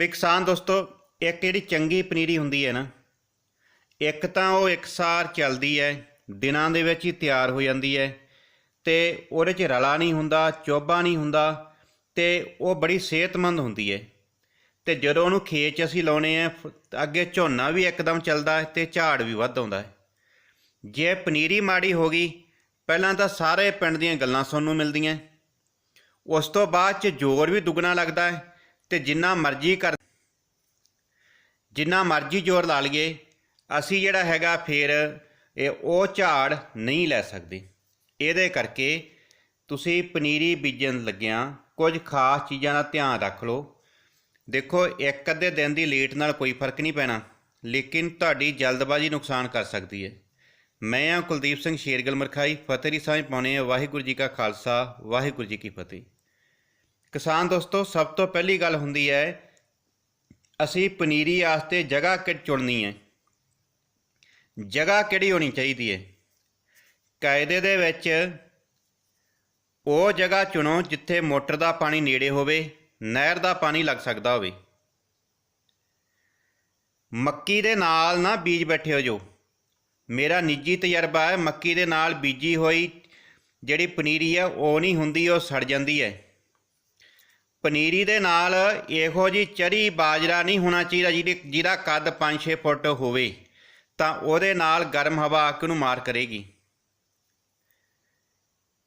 ਵੀ ਕਿਸਾਨ ਦੋਸਤੋ, ਇੱਕ ਜਿਹੜੀ ਚੰਗੀ ਪਨੀਰੀ ਹੁੰਦੀ ਹੈ ਨਾ, ਇੱਕ ਤਾਂ ਉਹ ਇੱਕਸਾਰ ਚੱਲਦੀ ਹੈ, ਦਿਨਾਂ ਦੇ ਵਿੱਚ ਹੀ ਤਿਆਰ ਹੋ ਜਾਂਦੀ ਹੈ ਤੇ ਉਹਦੇ 'ਚ ਰਲਾ ਨਹੀਂ ਹੁੰਦਾ, ਚੋਬਾ ਨਹੀਂ ਹੁੰਦਾ ਤੇ ਉਹ ਬੜੀ ਸਿਹਤਮੰਦ ਹੁੰਦੀ ਹੈ। ਤੇ ਜਦੋਂ ਉਹਨੂੰ ਖੇਤ 'ਚ ਅਸੀਂ ਲਾਉਨੇ ਆ ਅੱਗੇ ਝੋਨਾ ਵੀ ਇੱਕਦਮ ਚੱਲਦਾ ਹੈ ਤੇ ਝਾੜ ਵੀ ਵੱਧ ਆਉਂਦਾ ਹੈ। ਜੇ ਪਨੀਰੀ ਮਾੜੀ ਹੋ ਗਈ, ਪਹਿਲਾਂ ਤਾਂ ਸਾਰੇ ਪਿੰਡ ਦੀਆਂ ਗੱਲਾਂ ਸੁਣਨ ਨੂੰ ਮਿਲਦੀਆਂ। ਉਸ ਤੋਂ ਬਾਅਦ 'ਚ ਜ਼ੋਰ ਵੀ ਦੁੱਗਣਾ ਲੱਗਦਾ ਹੈ। ਤੇ ਜਿੰਨਾ ਮਰਜ਼ੀ ਕਰ ਜਿੰਨਾ ਮਰਜ਼ੀ ਜ਼ੋਰ ਲਾ ਲਈਏ, ਅਸੀਂ ਜਿਹੜਾ ਹੈਗਾ ਫਿਰ ਇਹ ਉਹ ਝਾੜ ਨਹੀਂ ਲੈ ਸਕਦੇ। ਇਹਦੇ ਕਰਕੇ ਤੁਸੀਂ ਪਨੀਰੀ ਬੀਜਣ ਲੱਗਿਆਂ ਕੁਝ ਖਾਸ ਚੀਜ਼ਾਂ ਦਾ ਧਿਆਨ ਰੱਖ ਲਓ। ਦੇਖੋ, ਇੱਕ ਅੱਧੇ ਦਿਨ ਦੀ ਲੇਟ ਨਾਲ ਕੋਈ ਫ਼ਰਕ ਨਹੀਂ ਪੈਣਾ, ਲੇਕਿਨ ਤੁਹਾਡੀ ਜਲਦਬਾਜ਼ੀ ਨੁਕਸਾਨ ਕਰ ਸਕਦੀ ਹੈ। ਮੈਂ ਹਾਂ ਕੁਲਦੀਪ ਸਿੰਘ ਸ਼ੇਰਗਲ ਮਰਖਾਈ, ਫਤਿਹ ਸਾਹਿਬ ਪਾਉਣੇ ਆ ਵਾਹਿਗੁਰੂ ਜੀ ਕਾ ਖਾਲਸਾ, ਵਾਹਿਗੁਰੂ ਜੀ ਕੀ ਫਤਿਹ। ਕਿਸਾਨ ਦੋਸਤੋ, ਸਭ ਤੋਂ ਪਹਿਲੀ ਗੱਲ ਹੁੰਦੀ ਹੈ, ਅਸੀਂ ਪਨੀਰੀ ਵਾਸਤੇ ਜਗ੍ਹਾ ਕਿ, ਚੁਣਨੀ ਹੈ। ਜਗ੍ਹਾ ਕਿਹੜੀ ਹੋਣੀ ਚਾਹੀਦੀ ਹੈ? ਕਾਇਦੇ ਦੇ ਵਿੱਚ ਉਹ ਜਗ੍ਹਾ ਚੁਣੋ ਜਿੱਥੇ ਮੋਟਰ ਦਾ ਪਾਣੀ ਨੇੜੇ ਹੋਵੇ, ਨਹਿਰ ਦਾ ਪਾਣੀ ਲੱਗ ਸਕਦਾ ਹੋਵੇ। ਮੱਕੀ ਦੇ ਨਾਲ ਨਾ ਬੀਜ ਬੈਠੇ ਹੋ ਜੋ ਮੇਰਾ ਨਿੱਜੀ ਤਜਰਬਾ ਹੈ, ਮੱਕੀ ਦੇ ਨਾਲ ਬੀਜੀ ਹੋਈ ਜਿਹੜੀ ਪਨੀਰੀ ਹੈ, ਉਹ ਨਹੀਂ ਹੁੰਦੀ, ਉਹ ਸੜ ਜਾਂਦੀ ਹੈ। ਪਨੀਰੀ ਦੇ ਨਾਲ ਇਹੋ ਜੀ ਚਰੀ ਬਾਜਰਾ ਨਹੀਂ ਹੋਣਾ ਚਾਹੀਦਾ ਜਿਹਦੀ ਜਿਹਦਾ ਕੱਦ 5-6 ਫੁੱਟ ਹੋਵੇ, ਤਾਂ ਉਹਦੇ ਨਾਲ ਗਰਮ ਹਵਾ ਆ ਕੇ ਉਹਨੂੰ ਮਾਰ ਕਰੇਗੀ।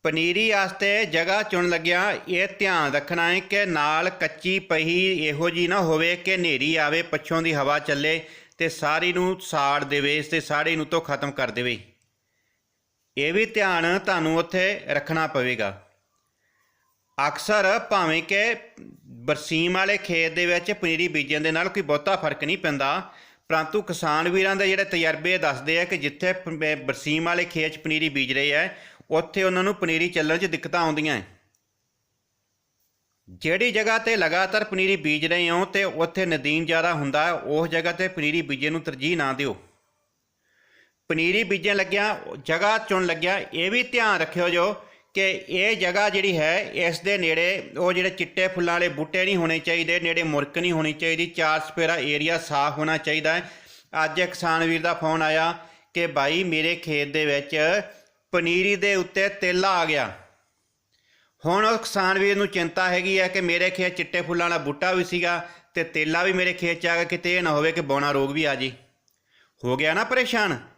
ਪਨੀਰੀ ਵਾਸਤੇ ਜਗ੍ਹਾ ਚੁਣ ਲੱਗਿਆ ਇਹ ਧਿਆਨ ਰੱਖਣਾ ਹੈ ਕਿ ਨਾਲ ਕੱਚੀ ਪਹੀ ਇਹੋ ਜੀ ਨਾ ਹੋਵੇ ਕਿ ਹਨੇਰੀ ਆਵੇ, ਪੱਛੋਂ ਦੀ ਹਵਾ ਚੱਲੇ ਤੇ ਸਾਰੀ ਨੂੰ ਸਾੜ ਦੇਵੇ ਤੇ ਸਾੜੀ ਨੂੰ ਤੋਂ ਖਤਮ ਕਰ ਦੇਵੇ। ਇਹ ਵੀ ਧਿਆਨ ਤੁਹਾਨੂੰ ਉੱਥੇ ਰੱਖਣਾ ਪਵੇਗਾ। ਅਕਸਰ ਭਾਵੇਂ ਕਿ ਬਰਸੀਮ ਵਾਲੇ ਖੇਤ ਦੇ ਵਿੱਚ ਪਨੀਰੀ ਬੀਜਣ ਦੇ ਨਾਲ ਕੋਈ ਬਹੁਤਾ ਫ਼ਰਕ ਨਹੀਂ ਪੈਂਦਾ, ਪਰੰਤੂ ਕਿਸਾਨ ਵੀਰਾਂ ਦੇ ਜਿਹੜੇ ਤਜਰਬੇ ਦੱਸਦੇ ਆ ਕਿ ਜਿੱਥੇ ਬਰਸੀਮ ਵਾਲੇ ਖੇਤ 'ਚ ਪਨੀਰੀ ਬੀਜ ਰਹੇ ਆ, ਉੱਥੇ ਉਹਨਾਂ ਨੂੰ ਪਨੀਰੀ ਚੱਲਣ 'ਚ ਦਿੱਕਤਾਂ ਆਉਂਦੀਆਂ ਹੈ ਜਿਹੜੀ ਜਗ੍ਹਾ ਤੇ ਲਗਾਤਾਰ ਪਨੀਰੀ ਬੀਜ ਰਹੇ ਹੋ ਤੇ ਉੱਥੇ ਨਦੀਨ ਜ਼ਿਆਦਾ ਹੁੰਦਾ ਉਸ ਜਗ੍ਹਾ ਤੇ ਪਨੀਰੀ ਬੀਜੇ ਨੂੰ ਤਰਜੀਹ ਨਾ ਦਿਓ। ਪਨੀਰੀ ਬੀਜਣ ਲੱਗਿਆ, ਜਗ੍ਹਾ ਚੁਣ ਲੱਗਿਆ ਇਹ ਵੀ ਧਿਆਨ ਰੱਖਿਓ ਜੋ ਕਿ ਇਹ ਜਗ੍ਹਾ ਜਿਹੜੀ ਹੈ, ਇਸ ਦੇ ਨੇੜੇ ਉਹ ਜਿਹੜੇ ਚਿੱਟੇ ਫੁੱਲਾਂ ਵਾਲੇ ਬੂਟੇ ਨਹੀਂ ਹੋਣੇ ਚਾਹੀਦੇ, ਨੇੜੇ ਮੁਰਕ ਨਹੀਂ ਹੋਣੀ ਚਾਹੀਦੀ, ਚਾਰ ਸਪੇਰਾ ਏਰੀਆ ਸਾਫ਼ ਹੋਣਾ ਚਾਹੀਦਾ ਹੈ। ਅੱਜ ਇੱਕ ਕਿਸਾਨ ਵੀਰ ਦਾ ਫੋਨ ਆਇਆ ਕਿ ਭਾਈ ਮੇਰੇ ਖੇਤ ਦੇ ਵਿੱਚ ਪਨੀਰੀ ਦੇ ਉੱਤੇ ਤੇਲਾ ਆ ਗਿਆ। ਹੁਣ ਉਹ ਕਿਸਾਨ ਵੀਰ ਨੂੰ ਚਿੰਤਾ ਹੈਗੀ ਹੈ ਕਿ ਮੇਰੇ ਖੇਤ ਚਿੱਟੇ ਫੁੱਲਾਂ ਵਾਲਾ ਬੂਟਾ ਵੀ ਸੀਗਾ ਤੇ ਤੇਲਾ ਵੀ ਮੇਰੇ ਖੇਤ 'ਚ ਆ ਗਿਆ, ਕਿਤੇ ਇਹ ਨਾ ਹੋਵੇ ਕਿ ਬੌਣਾ ਰੋਗ ਵੀ ਆ ਜੀ। ਹੋ ਗਿਆ ਨਾ ਪਰੇਸ਼ਾਨ?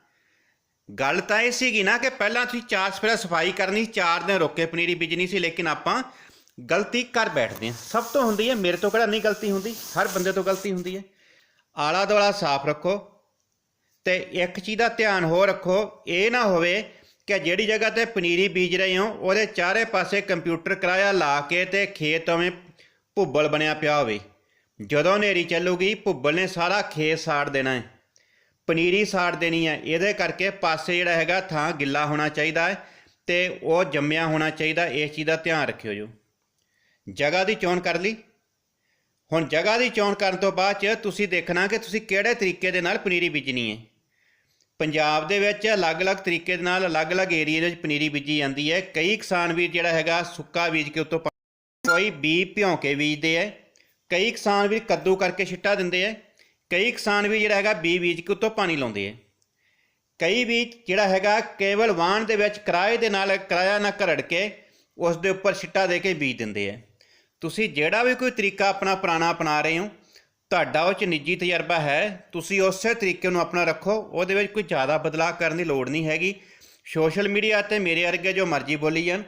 ਗੱਲ ਤਾਂ ਇਹ ਸੀਗੀ ਨਾ ਕਿ ਪਹਿਲਾਂ ਤੁਸੀਂ ਚਾਰ ਸਫੇਰਾ ਸਫ਼ਾਈ ਕਰਨੀ, ਚਾਰ ਦਿਨ ਰੁੱਕ ਕੇ ਪਨੀਰੀ ਬੀਜਣੀ ਸੀ, ਲੇਕਿਨ ਆਪਾਂ ਗਲਤੀ ਕਰ ਬੈਠਦੇ ਹਾਂ। ਸਭ ਤੋਂ ਹੁੰਦੀ ਹੈ, ਮੇਰੇ ਤੋਂ ਕਿਹੜਾ ਨਹੀਂ ਗਲਤੀ ਹੁੰਦੀ? ਹਰ ਬੰਦੇ ਤੋਂ ਗਲਤੀ ਹੁੰਦੀ ਹੈ। ਆਲਾ ਦੁਆਲਾ ਸਾਫ਼ ਰੱਖੋ ਤੇ ਇੱਕ ਚੀਜ਼ ਦਾ ਧਿਆਨ ਹੋਰ ਰੱਖੋ, ਇਹ ਨਾ ਹੋਵੇ ਕਿ ਜਿਹੜੀ ਜਗ੍ਹਾ ਤੇ ਪਨੀਰੀ ਬੀਜ ਰਹੇ ਹੋ, ਉਹਦੇ ਚਾਰੇ ਪਾਸੇ ਕੰਪਿਊਟਰ ਕਿਰਾਇਆ ਲਾ ਕੇ ਤੇ ਖੇਤ ਉਵੇਂ ਭੁੱਬਲ ਬਣਿਆ ਪਿਆ ਹੋਵੇ। ਜਦੋਂ ਹਨੇਰੀ ਚੱਲੂਗੀ, ਭੁੱਬਲ ਨੇ ਸਾਰਾ ਖੇਤ ਸਾੜ ਦੇਣਾ ਹੈ। ਪਨੀਰੀ ਸਾੜ ਦੇਣੀ ਹੈ। ਇਹਦੇ ਕਰਕੇ ਪਾਸੇ ਜਿਹੜਾ ਹੈਗਾ ਥਾਂ ਗਿੱਲਾ ਹੋਣਾ ਚਾਹੀਦਾ ਹੈ ਤੇ ਉਹ ਜੰਮਿਆ ਹੋਣਾ ਚਾਹੀਦਾ। ਇਸ ਚੀਜ਼ ਦਾ ਧਿਆਨ ਰੱਖਿਓ ਜੋ। ਜਗ੍ਹਾ ਦੀ ਚੋਣ ਕਰ ਲਈ। ਹੁਣ ਜਗ੍ਹਾ ਦੀ ਚੋਣ ਕਰਨ ਤੋਂ ਬਾਅਦ ਚ ਤੁਸੀਂ ਦੇਖਣਾ ਕਿ ਤੁਸੀਂ ਕਿਹੜੇ ਤਰੀਕੇ ਦੇ ਨਾਲ ਪਨੀਰੀ ਬੀਜਣੀ ਹੈ। ਪੰਜਾਬ ਦੇ ਵਿੱਚ ਅਲੱਗ-ਅਲੱਗ ਤਰੀਕੇ ਦੇ ਨਾਲ ਅਲੱਗ-ਅਲੱਗ ਏਰੀਆ ਦੇ ਵਿੱਚ ਪਨੀਰੀ ਬੀਜੀ ਜਾਂਦੀ ਹੈ। ਕਈ ਕਿਸਾਨ ਵੀਰ ਜਿਹੜਾ ਹੈਗਾ ਸੁੱਕਾ ਬੀਜ ਕੇ ਉੱਤੋਂ ਪਾ- ਕੋਈ ਬੀ ਭਿਉਂ ਕੇ ਬੀਜਦੇ ਹੈ। ਕਈ ਕਿਸਾਨ ਵੀਰ ਕੱਦੂ ਕਰਕੇ ਛਿੱਟਾ ਦਿੰਦੇ ਹੈ। ਕਈ ਕਿਸਾਨ ਵੀ ਜਿਹੜਾ ਹੈਗਾ ਬੀ ਬੀਜ ਕੇ ਉੱਤੋਂ ਪਾਣੀ ਲਾਉਂਦੇ ਹੈ ਕਈ ਵੀ ਜਿਹੜਾ ਹੈਗਾ ਕੇਵਲ ਵਾਣ ਦੇ ਵਿੱਚ ਕਿਰਾਏ ਦੇ ਨਾਲ ਕਿਰਾਇਆ ਨਾ ਘਰੜ ਕੇ ਉਸ ਦੇ ਉੱਪਰ ਛਿੱਟਾ ਦੇ ਕੇ ਬੀਜ ਦਿੰਦੇ ਹੈ ਤੁਸੀਂ ਜਿਹੜਾ ਵੀ ਕੋਈ ਤਰੀਕਾ ਆਪਣਾ ਪੁਰਾਣਾ ਅਪਣਾ ਰਹੇ ਹੋ, ਤੁਹਾਡਾ ਉਹ ਚ ਨਿੱਜੀ ਤਜਰਬਾ ਹੈ, ਤੁਸੀਂ ਉਸੇ ਤਰੀਕੇ ਨੂੰ ਆਪਣਾ ਰੱਖੋ, ਉਹਦੇ ਵਿੱਚ ਕੋਈ ਜ਼ਿਆਦਾ ਬਦਲਾਅ ਕਰਨ ਦੀ ਲੋੜ ਨਹੀਂ ਹੈਗੀ। ਸੋਸ਼ਲ ਮੀਡੀਆ ਤੇ ਮੇਰੇ ਵਰਗੇ ਜੋ ਮਰਜ਼ੀ ਬੋਲੀ ਜਾਣ,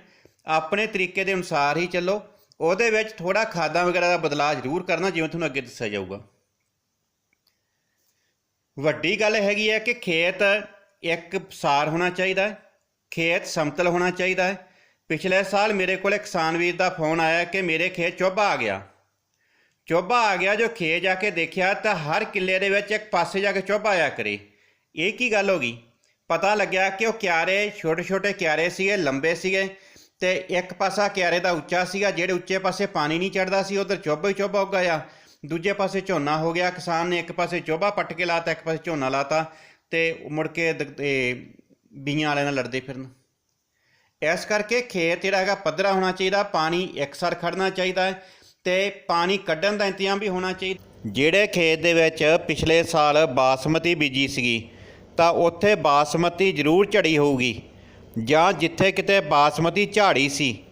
ਆਪਣੇ ਤਰੀਕੇ ਦੇ ਅਨੁਸਾਰ ਹੀ ਚੱਲੋ, ਉਹਦੇ ਵਿੱਚ ਥੋੜਾ ਖਾਦਾਂ ਵਗੈਰਾ ਦਾ ਬਦਲਾਅ ਜ਼ਰੂਰ ਕਰਨਾ, ਜਿਵੇਂ ਤੁਹਾਨੂੰ ਅੱਗੇ ਦੱਸਿਆ ਜਾਊਗਾ। ਵੱਡੀ ਗੱਲ ਹੈਗੀ ਹੈ ਕਿ ਖੇਤ ਇੱਕ ਸਾਰ ਹੋਣਾ ਚਾਹੀਦਾ ਖੇਤ ਸਮਤਲ ਹੋਣਾ ਚਾਹੀਦਾ ਪਿਛਲੇ ਸਾਲ ਮੇਰੇ ਕੋਲ ਇੱਕ ਕਿਸਾਨ ਵੀਰ ਦਾ ਫੋਨ ਆਇਆ ਕਿ ਮੇਰੇ ਖੇਤ ਚੋਭਾ ਆ ਗਿਆ। ਚੋਬਾ ਆ ਗਿਆ, ਜੋ ਖੇਤ ਜਾ ਕੇ ਦੇਖਿਆ ਤਾਂ ਹਰ ਕਿੱਲੇ ਦੇ ਵਿੱਚ ਇੱਕ ਪਾਸੇ ਜਾ ਕੇ ਚੋਭਾ ਆਇਆ ਕਰੇ। ਇਹ ਕੀ ਗੱਲ ਹੋ ਗਈ? ਪਤਾ ਲੱਗਿਆ ਕਿ ਉਹ ਕਿਆਰੇ ਛੋਟੇ ਛੋਟੇ ਕਿਆਰੇ ਸੀਗੇ, ਲੰਬੇ ਸੀਗੇ ਤੇ ਇੱਕ ਪਾਸਾ ਕਿਆਰੇ ਦਾ ਉੱਚਾ ਸੀਗਾ, ਜਿਹੜੇ ਉੱਚੇ ਪਾਸੇ ਪਾਣੀ ਨਹੀਂ ਚੜਦਾ ਸੀ, ਉਧਰ ਚੋਬਾ ਹੀ ਚੋਬਾ ਉੱਗਾ ਆ ਦੂਜੇ ਪਾਸੇ ਝੋਨਾ ਹੋ ਗਿਆ, ਕਿਸਾਨ ਨੇ ਇੱਕ ਪਾਸੇ ਚੋਬਾ ਪੱਟ ਕੇ ਲਾਤਾ, ਇੱਕ ਪਾਸੇ ਝੋਨਾ ਲਾਤਾ ਤੇ ਮੁੜ ਕੇ ਦ- ਬੀਆਂ ਵਾਲਿਆਂ ਨਾਲ ਲੜਦੇ ਫਿਰਨ। ਇਸ ਕਰਕੇ ਖੇਤ ਜਿਹੜਾ ਹੈਗਾ ਪੱਧਰਾ ਹੋਣਾ ਚਾਹੀਦਾ, ਪਾਣੀ ਇਕਸਰ ਖੜਨਾ ਚਾਹੀਦਾ ਹੈ ਤੇ ਪਾਣੀ ਕੱਢਣ ਦਾ ਇੰਤਜ਼ਾਮ ਵੀ ਹੋਣਾ ਚਾਹੀਦਾ। ਜਿਹੜੇ ਖੇਤ ਦੇ ਵਿੱਚ ਪਿਛਲੇ ਸਾਲ ਬਾਸਮਤੀ ਬੀਜੀ ਸੀਗੀ, ਤਾਂ ਉੱਥੇ ਬਾਸਮਤੀ ਜ਼ਰੂਰ ਝੜੀ ਹੋਊਗੀ। ਜਾਂ ਜਿੱਥੇ ਕਿਤੇ ਬਾਸਮਤੀ ਝਾੜੀ ਸੀ,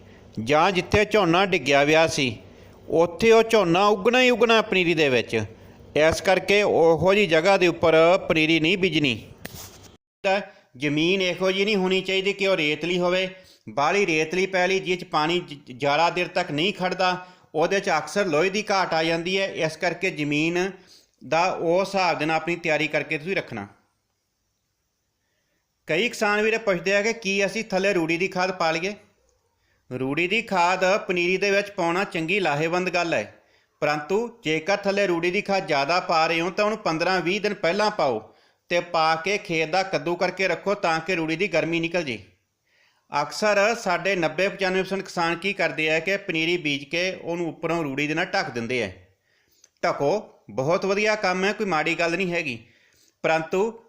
ਜਾਂ ਜਿੱਥੇ ਝੋਨਾ ਡਿੱਗਿਆ ਵਿਆ ਸੀ ਉੱਥੇ ਉਹ ਝੋਨਾ ਉਗਣਾ ਹੀ ਉਗਣਾ ਪਨੀਰੀ ਦੇ ਵਿੱਚ। ਇਸ ਕਰਕੇ ਉਹੋ ਜੀ ਜਗ੍ਹਾ ਦੇ ਉੱਪਰ ਪਨੀਰੀ ਨਹੀਂ ਬੀਜਣੀ। ਜ਼ਮੀਨ ਇਹੋ ਜੀ ਨਹੀਂ ਹੋਣੀ ਚਾਹੀਦੀ ਕਿ ਉਹ ਰੇਤਲੀ ਹੋਵੇ। ਬਾਹਲੀ ਰੇਤਲੀ ਪੈਲੀ ਜਿਹ ਚ ਪਾਣੀ ਜ਼ਿਆਦਾ ਦੇਰ ਤੱਕ ਨਹੀਂ ਖੜਦਾ, ਉਹਦੇ ਚ ਅਕਸਰ ਲੋਹੇ ਦੀ ਘਾਟ ਆ ਜਾਂਦੀ ਹੈ। ਇਸ ਕਰਕੇ ਜ਼ਮੀਨ ਦਾ ਉਹ ਹਿਸਾਬ ਦੇ ਨਾਲ ਆਪਣੀ ਤਿਆਰੀ ਕਰਕੇ ਤੁਸੀਂ ਰੱਖਣਾ। ਕਈ ਕਿਸਾਨ ਵੀਰੇ ਪੁੱਛਦੇ ਆ ਕਿ ਕੀ ਅਸੀਂ ਥੱਲੇ ਰੂੜੀ ਦੀ ਖਾਦ ਪਾ ਲਈਏ? ਰੂੜੀ ਦੀ ਖਾਦ ਪਨੀਰੀ ਦੇ ਵਿੱਚ ਪਾਉਣਾ ਚੰਗੀ ਲਾਹੇਵੰਦ ਗੱਲ ਹੈ। ਪਰੰਤੂ ਜੇਕਰ ਥੱਲੇ ਰੂੜੀ ਦੀ ਖਾਦ ਜ਼ਿਆਦਾ ਪਾ ਰਹੇ ਹੋ ਤਾਂ ਉਹਨੂੰ 15-20 ਦਿਨ ਪਹਿਲਾਂ ਪਾਓ ਤੇ ਪਾ ਕੇ ਖੇਤ ਦਾ ਕੱਦੂ ਕਰਕੇ ਰੱਖੋ ਤਾਂ ਕਿ ਰੂੜੀ ਦੀ ਗਰਮੀ ਨਿਕਲ ਜੇ। ਅਕਸਰ ਸਾਡੇ 90-95% ਕਿਸਾਨ ਕੀ ਕਰਦੇ ਆ ਕਿ ਪਨੀਰੀ ਬੀਜ ਕੇ ਉਹਨੂੰ ਉੱਪਰੋਂ ਰੂੜੀ ਦੇ ਨਾਲ ਢੱਕ ਦਿੰਦੇ ਆ। ਢੱਕੋ, ਬਹੁਤ ਵਧੀਆ ਕੰਮ ਹੈ, ਕੋਈ ਮਾੜੀ ਗੱਲ ਨਹੀਂ ਹੈਗੀ। ਪਰੰਤੂ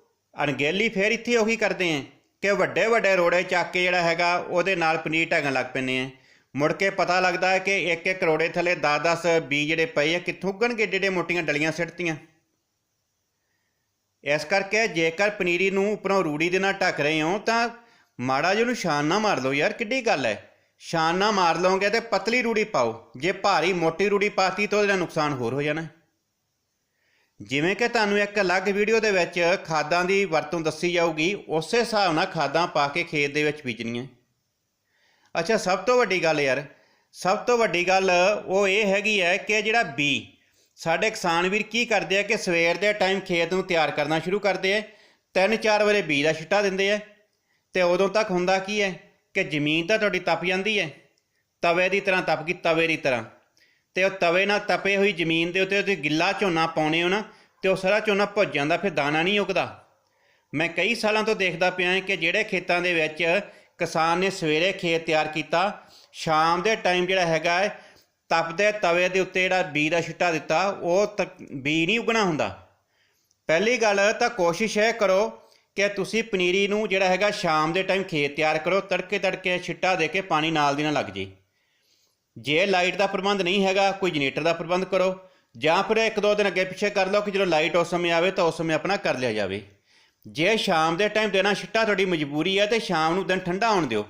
ਅਣਗਹਿਲੀ ਫੇਰ ਇੱਥੇ ਉਹੀ ਕਰਦੇ ਆ। ਕਿ ਵੱਡੇ ਵੱਡੇ ਰੋੜੇ ਚੱਕ ਕੇ ਜਿਹੜਾ ਹੈਗਾ ਉਹਦੇ ਨਾਲ ਪਨੀਰ ਢਗਣ ਲੱਗ ਪੈਂਦੇ ਆ। ਮੁੜ ਕੇ ਪਤਾ ਲੱਗਦਾ ਹੈ ਕਿ ਇੱਕ ਇੱਕ ਕਰੋੜੇ ਥੱਲੇ 10-10 ਬੀ ਜਿਹੜੇ ਪਏ ਆ, ਕਿੱਥੋਂ ਉੱਗਣਗੇ ਏਡੇ ਮੋਟੀਆਂ ਡਲੀਆਂ ਸਿੱਟਤੀਆਂ। ਇਸ ਕਰਕੇ ਜੇਕਰ ਪਨੀਰੀ ਨੂੰ ਉੱਪਰੋਂ ਰੂੜੀ ਦੇ ਨਾਲ ਢੱਕ ਰਹੇ ਹੋ, ਤਾਂ ਮਾੜਾ ਜਿਹਾ ਉਹਨੂੰ ਛਾਨ ਨਾ ਮਾਰ ਲਓ ਯਾਰ, ਕਿੱਡੀ ਗੱਲ ਹੈ। ਛਾਨ ਨਾ ਮਾਰ ਲਓਗੇ ਤੇ ਪਤਲੀ ਰੂੜੀ ਪਾਓ। ਜੇ ਭਾਰੀ ਮੋਟੀ ਰੂੜੀ ਪਾਤੀ ਤਾਂ ਉਹਦਾ ਨੁਕਸਾਨ ਹੋਰ ਹੋ ਜਾਣਾ। ਜਿਵੇਂ ਕਿ ਤੁਹਾਨੂੰ ਇੱਕ ਅਲੱਗ ਵੀਡੀਓ ਦੇ ਵਿੱਚ ਖਾਦਾਂ ਦੀ ਵਰਤੋਂ ਦੱਸੀ ਜਾਊਗੀ, ਉਸੇ ਹਿਸਾਬ ਨਾਲ ਖਾਦਾਂ ਪਾ ਕੇ ਖੇਤ ਦੇ ਵਿੱਚ ਬੀਜਣੀਆਂ। ਅੱਛਾ, ਸਭ ਤੋਂ ਵੱਡੀ ਗੱਲ ਯਾਰ, ਸਭ ਤੋਂ ਵੱਡੀ ਗੱਲ ਉਹ ਇਹ ਹੈਗੀ ਹੈ ਕਿ ਜਿਹੜਾ ਬੀ, ਸਾਡੇ ਕਿਸਾਨ ਵੀਰ ਕੀ ਕਰਦੇ ਆ ਕਿ ਸਵੇਰ ਦੇ ਟਾਈਮ ਖੇਤ ਨੂੰ ਤਿਆਰ ਕਰਨਾ ਸ਼ੁਰੂ ਕਰਦੇ ਆ ਤਿੰਨ ਚਾਰ ਵਾਰੇ ਬੀ ਦਾ ਛਿੱਟਾ ਦਿੰਦੇ ਆ, ਤੇ ਉਦੋਂ ਤੱਕ ਹੁੰਦਾ ਕੀ ਹੈ ਕਿ ਜ਼ਮੀਨ ਤਾਂ ਤੁਹਾਡੀ ਤਪ ਜਾਂਦੀ ਹੈ, ਤਵੇ ਦੀ ਤਰ੍ਹਾਂ ਤਪ ਗਈ ਤਵੇ ਦੀ ਤਰ੍ਹਾਂ। ਤੇ ਉਹ ਤਵੇ ਨਾਲ ਤਪੇ ਹੋਈ ਜ਼ਮੀਨ ਦੇ ਉੱਤੇ ਤੁਸੀਂ ਗਿੱਲਾ ਝੋਨਾ ਪਾਉਣੇ ਹੋ ਨਾ, ਤੇ ਉਹ ਸਾਰਾ ਝੋਨਾ ਭੁੱਜ ਜਾਂਦਾ, ਫਿਰ ਦਾਣਾ ਨਹੀਂ ਉਗਦਾ। ਮੈਂ ਕਈ ਸਾਲਾਂ ਤੋਂ ਦੇਖਦਾ ਪਿਆ ਹਾਂ ਕਿ ਜਿਹੜੇ ਖੇਤਾਂ ਦੇ ਵਿੱਚ ਕਿਸਾਨ ਨੇ ਸਵੇਰੇ ਖੇਤ ਤਿਆਰ ਕੀਤਾ, ਸ਼ਾਮ ਦੇ ਟਾਈਮ ਜਿਹੜਾ ਹੈਗਾ ਹੈ, ਤਪਦੇ ਤਵੇ ਦੇ ਉੱਤੇ ਜਿਹੜਾ ਬੀ ਦਾ ਛਿੱਟਾ ਦਿੱਤਾ, ਉਹ ਤੱਕ ਬੀ ਨਹੀਂ ਉਗਣਾ ਹੁੰਦਾ। ਪਹਿਲੀ ਗੱਲ ਤਾਂ ਕੋਸ਼ਿਸ਼ ਇਹ ਕਰੋ ਕਿ ਤੁਸੀਂ ਪਨੀਰੀ ਨੂੰ ਜਿਹੜਾ ਹੈਗਾ ਸ਼ਾਮ ਦੇ ਟਾਈਮ ਖੇਤ ਤਿਆਰ ਕਰੋ ਤੜਕੇ ਤੜਕੇ ਛਿੱਟਾ ਦੇ ਕੇ ਪਾਣੀ ਨਾਲ ਦੀ ਨਾਲ ਲੱਗ ਜੇ ਜੇ ਲਾਈਟ ਦਾ ਪ੍ਰਬੰਧ ਨਹੀਂ ਹੈਗਾ, ਕੋਈ ਜਨਰੇਟਰ ਦਾ ਪ੍ਰਬੰਧ ਕਰੋ। ਜਾਂ ਫਿਰ ਇੱਕ ਦੋ ਦਿਨ ਅੱਗੇ ਪਿੱਛੇ ਕਰ ਲਓ ਕਿ ਜਦੋਂ ਲਾਈਟ ਉਸ ਸਮੇਂ ਆਵੇ ਤਾਂ ਉਸ ਸਮੇਂ ਆਪਣਾ ਕਰ ਲਿਆ ਜਾਵੇ। ਜੇ ਸ਼ਾਮ ਦੇ ਟਾਈਮ ਦੇਣਾ ਛਿੱਟਾ ਤੁਹਾਡੀ ਮਜਬੂਰੀ ਹੈ ਤੇ ਸ਼ਾਮ ਨੂੰ ਦਿਨ ਠੰਡਾ ਹੋਣ ਦਿਓ,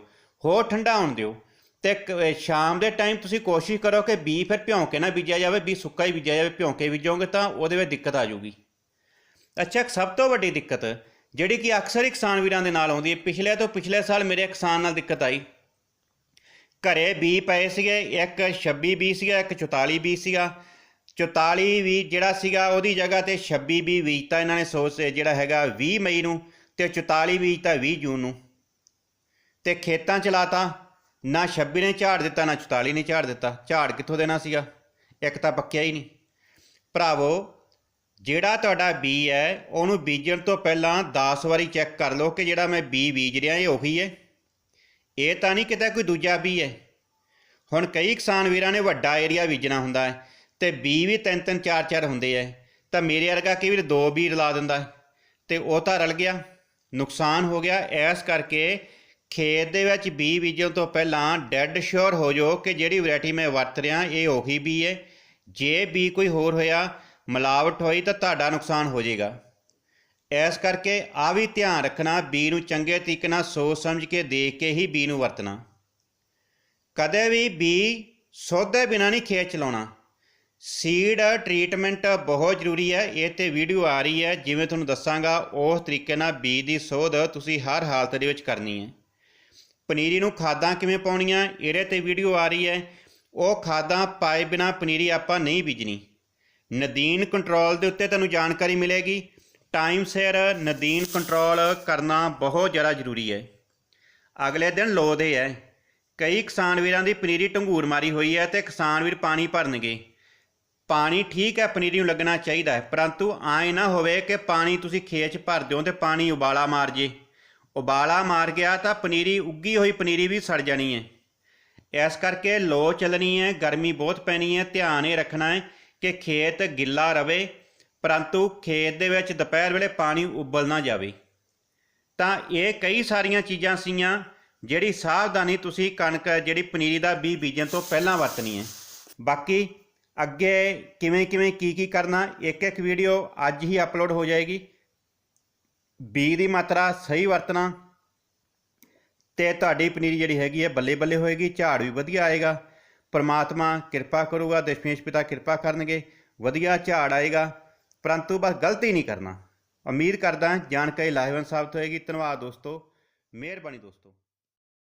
ਹੋਰ ਠੰਡਾ ਹੋਣ ਦਿਓ। ਤੇ ਕ- ਸ਼ਾਮ ਦੇ ਟਾਈਮ ਤੁਸੀਂ ਕੋਸ਼ਿਸ਼ ਕਰੋ ਕਿ ਬੀ ਫਿਰ ਭਿਉਂ ਕੇ ਨਾ ਬੀਜਿਆ ਜਾਵੇ, ਬੀ ਸੁੱਕਾ ਹੀ ਬੀਜਿਆ ਜਾਵੇ, ਭਿਉਂ ਕੇ ਬੀਜੋਗੇ ਤਾਂ ਉਹਦੇ ਵਿੱਚ ਦਿੱਕਤ ਆ ਜਾਊਗੀ। ਅੱਛਾ ਸਭ ਤੋਂ ਵੱਡੀ ਦਿੱਕਤ, ਜਿਹੜੀ ਕਿ ਅਕਸਰ ਹੀ ਕਿਸਾਨ ਵੀਰਾਂ ਦੇ ਨਾਲ ਆਉਂਦੀ ਹੈ। ਪਿਛਲੇ ਤੋਂ ਪਿਛਲੇ ਸਾਲ ਮੇਰੇ ਕਿਸਾਨ ਨਾਲ ਦਿੱਕਤ ਆਈ। ਘਰੇ ਬੀ ਪਏ ਸੀਗੇ, ਇੱਕ 26 ਬੀ ਸੀਗਾ, ਇੱਕ 44 ਬੀ ਸੀਗਾ। 44 ਵੀ ਜਿਹੜਾ ਸੀਗਾ ਉਹਦੀ ਜਗ੍ਹਾ ਤੇ 26 ਬੀ ਬੀਜਤਾ ਇਹਨਾਂ ਨੇ ਸੋਚ ਜਿਹੜਾ ਹੈਗਾ 20 ਮਈ ਨੂੰ ਤੇ 44 ਬੀਜਤਾ 20 ਜੂਨ ਨੂੰ। ਤੇ ਖੇਤਾਂ ਚ ਲਾਤਾ, ਨਾ 26 ਨੇ ਝਾੜ ਦਿੱਤਾ, ਨਾ 44 ਨੇ ਝਾੜ ਦਿੱਤਾ। ਝਾੜ ਕਿੱਥੋਂ ਦੇਣਾ ਸੀਗਾ? ਇੱਕ ਤਾਂ ਪੱਕਿਆ ਹੀ ਨਹੀਂ। ਭਰਾਵੋ, ਜਿਹੜਾ ਤੁਹਾਡਾ ਬੀ ਹੈ, ਉਹਨੂੰ ਬੀਜਣ ਤੋਂ ਪਹਿਲਾਂ 10 ਵਾਰੀ ਚੈੱਕ ਕਰ ਲਓ ਕਿ ਜਿਹੜਾ ਮੈਂ ਬੀ ਬੀਜ ਰਿਹਾ, ਇਹ ਉਹੀ ਹੈ। ਇਹ ਤਾਂ ਨਹੀਂ ਕਿਤੇ ਕੋਈ ਦੂਜਾ ਬੀ ਹੈ। ਹੁਣ ਕਈ ਕਿਸਾਨ ਵੀਰਾਂ ਨੇ ਵੱਡਾ ਏਰੀਆ ਬੀਜਣਾ ਹੁੰਦਾ ਹੈ ਤੇ ਬੀ ਵੀ ਤਿੰਨ ਤਿੰਨ ਚਾਰ ਚਾਰ ਹੁੰਦੇ ਐ ਤਾਂ ਮੇਰੇ ਵਰਗਾ ਕਈ ਵਾਰ ਦੋ ਬੀ ਰਲਾ ਦਿੰਦਾ ਹੈ ਤੇ ਉਹ ਤਾਂ ਰਲ ਗਿਆ। ਨੁਕਸਾਨ ਹੋ ਗਿਆ। ਐਸ ਕਰਕੇ ਖੇਤ ਦੇ ਵਿੱਚ ਬੀ ਬੀਜਣ ਤੋਂ ਪਹਿਲਾਂ ਡੈੱਡ ਸ਼ੋਰ ਹੋ ਜਾਓ ਕਿ ਜਿਹੜੀ ਵੈਰਾਈਟੀ ਮੈਂ ਵਰਤ ਰਿਹਾ, ਇਹ ਉਹੀ ਬੀ ਹੈ। ਜੇ ਬੀ ਕੋਈ ਹੋਰ ਹੋਇਆ, ਮਿਲਾਵਟ ਹੋਈ ਤਾਂ ਤੁਹਾਡਾ ਨੁਕਸਾਨ ਹੋ ਜਾਏਗਾ। ਇਸ ਕਰਕੇ ਆ ਵੀ ਧਿਆਨ ਰੱਖਣਾ, ਬੀ ਨੂੰ ਚੰਗੇ ਤਰੀਕੇ ਨਾਲ ਸੋਚ ਸਮਝ ਕੇ ਦੇਖ ਕੇ ਹੀ ਬੀ ਨੂੰ ਵਰਤਣਾ। ਕਦੇ ਵੀ ਬੀ ਸੋਧੇ ਬਿਨਾਂ ਨਹੀਂ ਖੇਤ ਚਲਾਉਣਾ। ਸੀਡ ਟ੍ਰੀਟਮੈਂਟ ਬਹੁਤ ਜ਼ਰੂਰੀ ਹੈ, ਇਹ ਤੇ ਵੀਡੀਓ ਆ ਰਹੀ ਹੈ। ਜਿਵੇਂ ਤੁਹਾਨੂੰ ਦੱਸਾਂਗਾ, ਉਸ ਤਰੀਕੇ ਨਾਲ ਬੀ ਦੀ ਸੋਧ ਤੁਸੀਂ ਹਰ ਹਾਲਤ ਦੇ ਵਿੱਚ ਕਰਨੀ ਹੈ। ਪਨੀਰੀ ਨੂੰ ਖਾਦਾਂ ਕਿਵੇਂ ਪਾਉਣੀਆਂ, ਇਹਦੇ ਤੇ ਵੀਡੀਓ ਆ ਰਹੀ ਹੈ। ਉਹ ਖਾਦਾਂ ਪਾਏ ਬਿਨਾ ਪਨੀਰੀ ਆਪਾਂ ਨਹੀਂ ਬੀਜਣੀ। ਨਦੀਨ ਕੰਟਰੋਲ ਦੇ ਉੱਤੇ ਤੁਹਾਨੂੰ ਜਾਣਕਾਰੀ ਮਿਲੇਗੀ। ਟਾਈਮ ਸਿਰ ਨਦੀਨ ਕੰਟਰੋਲ ਕਰਨਾ ਬਹੁਤ ਜ਼ਿਆਦਾ ਜ਼ਰੂਰੀ ਹੈ। ਅਗਲੇ ਦਿਨ ਲੋਦੇ ਹੈ। ਕਈ ਕਿਸਾਨ ਵੀਰਾਂ ਦੀ ਪਨੀਰੀ ਢੰਗੂਰ ਮਾਰੀ ਹੋਈ ਹੈ ਤੇ ਕਿਸਾਨ ਵੀਰ ਪਾਣੀ ਭਰਨਗੇ। ਪਾਣੀ ਠੀਕ ਹੈ, ਪਨੀਰੀ ਨੂੰ ਲੱਗਣਾ ਚਾਹੀਦਾ ਹੈ, ਪਰੰਤੂ ਆਏ ਨਾ ਹੋਵੇ ਕਿ ਪਾਣੀ ਤੁਸੀਂ ਖੇਤ 'ਚ ਭਰ ਦਿਓ ਤੇ ਪਾਣੀ ਉਬਾਲਾ ਮਾਰ ਜੇ। ਉਬਾਲਾ ਮਾਰ ਗਿਆ ਤਾਂ ਪਨੀਰੀ ਉੱਗੀ ਹੋਈ ਪਨੀਰੀ ਵੀ ਸੜ ਜਾਣੀ ਹੈ। ਇਸ ਕਰਕੇ ਲੋ ਚੱਲਣੀ ਹੈ, ਗਰਮੀ ਬਹੁਤ ਪੈਣੀ ਹੈ, ਧਿਆਨ ਇਹ ਰੱਖਣਾ ਹੈ ਕਿ ਖੇਤ ਗਿੱਲਾ ਰਵੇ ਪਰੰਤੂ ਖੇਤ ਦੇ ਵਿੱਚ ਦੁਪਹਿਰ ਵੇਲੇ ਪਾਣੀ ਉਬਲ ਨਾ ਜਾਵੇ। ਤਾਂ ਇਹ ਕਈ ਸਾਰੀਆਂ ਚੀਜ਼ਾਂ ਸੀਆਂ ਜਿਹੜੀ ਸਾਵਧਾਨੀ ਤੁਸੀਂ ਕਣਕ ਜਿਹੜੀ ਪਨੀਰੀ ਦਾ ਬੀਜ ਬੀਜਣ ਤੋਂ ਪਹਿਲਾਂ ਵਰਤਣੀ ਹੈ। ਬਾਕੀ ਅੱਗੇ ਕਿਵੇਂ ਕਿਵੇਂ ਕੀ ਕੀ ਕਰਨਾ, ਇੱਕ ਇੱਕ ਵੀਡੀਓ ਅੱਜ ਹੀ ਅਪਲੋਡ ਹੋ ਜਾਏਗੀ। ਬੀਜ ਦੀ ਮਾਤਰਾ ਸਹੀ ਵਰਤਣਾ ਤੇ ਤੁਹਾਡੀ ਪਨੀਰੀ ਜਿਹੜੀ ਹੈਗੀ ਹੈ ਬੱਲੇ ਬੱਲੇ ਹੋਏਗੀ, ਝਾੜ ਵੀ ਵਧੀਆ ਆਏਗਾ। ਪਰਮਾਤਮਾ ਕਿਰਪਾ ਕਰੂਗਾ, ਦਸ਼ਮੇਸ਼ ਪਿਤਾ ਕਿਰਪਾ ਕਰਨਗੇ, ਵਧੀਆ ਝਾੜ ਆਏਗਾ। ਪਰੰਤੂ ਬਸ ਗਲਤੀ ਨਹੀਂ ਕਰਨਾ। ਉਮੀਦ ਕਰਦਾ ਜਾਣਕਾਰੀ ਲਾਹੇਵੰਦ ਸਾਬਤ ਹੋਏਗੀ। ਧੰਨਵਾਦ ਦੋਸਤੋ। ਮਿਹਰਬਾਨੀ ਦੋਸਤੋ।